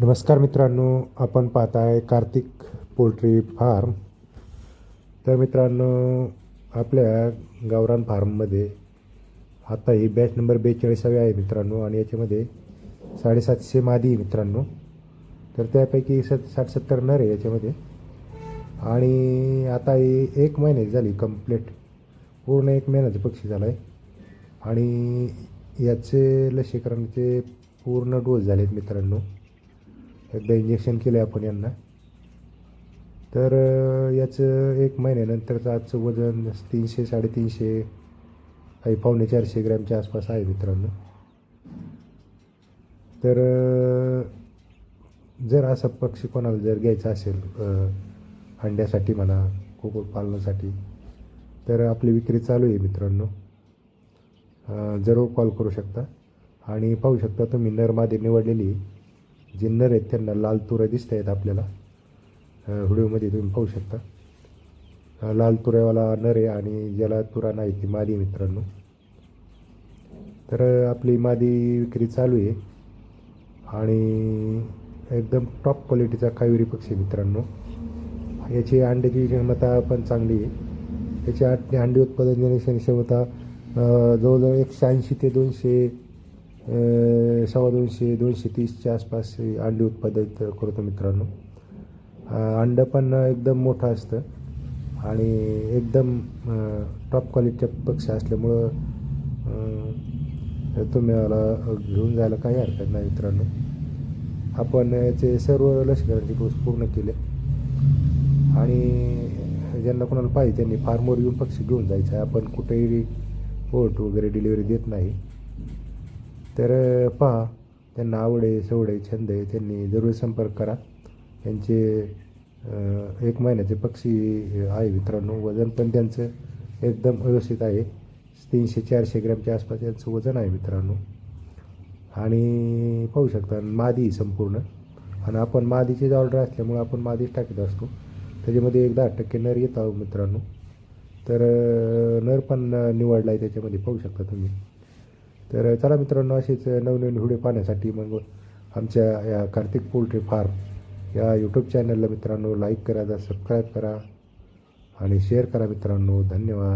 नमस्कार मित्रांनो आपण पाहत आहे कार्तिक पोल्ट्री फार्म. तर मित्रांनो आपल्या गावरान फार्ममध्ये आता ही बॅच नंबर बेचाळीसावी आहे मित्रांनो आणि याच्यामध्ये साडेसातशे मादी मित्रांनो. तर त्यापैकी सत साठ सत्तर नर आहे याच्यामध्ये. आणि आता ही एक महिन्याची झाली कंप्लीट पूर्ण एक महिन्याचं पक्षी झाला आहे आणि याचे लसीकरणाचे पूर्ण डोस झालेत मित्रांनो. एकदा इंजेक्शन केलं आपण यांना. तर याचं एक महिन्यानंतरचं आजचं वजन तीनशे साडेतीनशे काही पावणे चारशे ग्रॅमच्या आसपास आहे मित्रांनो. तर जर असा पक्षी कोणाला जर घ्यायचा असेल अंड्यासाठी म्हणा कुक्कुटपालनासाठी तर आपली विक्री चालू आहे मित्रांनो. जरूर कॉल करू शकता. आणि पाहू शकता तुम्ही नरमादी निवडलेली निवडलेली जे नर आहेत त्यांना लाल तुऱ्या दिसत आहेत आपल्याला व्हिडिओमध्ये तुम्ही पाहू शकता. लाल तुऱ्यावाला नर आहे आणि ज्याला तुरा नाही ती मादी मित्रांनो. तर आपली मादी विक्री चालू आहे. आणि एकदम टॉप क्वालिटीचा कावेरी पक्षी मित्रांनो. याची अंड्याची क्षमता पण चांगली आहे. याची आठ अंडी उत्पादन देण्याची क्षमता जवळजवळ एकशे ऐंशी ते दोनशे सव्वा दोनशे दोनशे तीसच्या आसपास अंडी उत्पादित करतो मित्रांनो. अंडं पण एकदम मोठं असतं आणि एकदम टॉप क्वालिटीच्या पक्षी असल्यामुळं तुम्ही मला घेऊन जायला काही हरकत नाही मित्रांनो. आपण याचे सर्व लसीकरणाचे डोस पूर्ण केले. आणि ज्यांना कोणाला पाहिजे त्यांनी फार्मवर येऊन पक्षी घेऊन जायचं आहे. आपण कुठेही पोर्ट वगैरे डिलिव्हरी देत नाही. तर पहा त्यांना आवडे सवडे छंद आहे त्यांनी जरूर संपर्क करा. त्यांचे एक महिन्याचे पक्षी आहे मित्रांनो वजन पण त्यांचं एकदम व्यवस्थित आहे. तीनशे चारशे ग्रॅमच्या आसपास यांचं वजन आहे मित्रांनो. आणि पाहू शकता मादी संपूर्ण. आणि आपण मादीचीच ऑर्डर असल्यामुळे आपण मादीच टाकत असतो. त्याच्यामध्ये एक दहा टक्के नर येत आहो मित्रांनो. तर नर पण निवडला आहे त्याच्यामध्ये पाहू शकता तुम्ही. तर चला मित्रांनो असेच नवनवीन व्हिडिओ पाहण्यासाठी मग आमच्या या कार्तिक पोल्ट्री फार्म या यूट्यूब चॅनलला मित्रांनो लाईक करा सबस्क्राईब करा आणि शेअर करा मित्रांनो. धन्यवाद.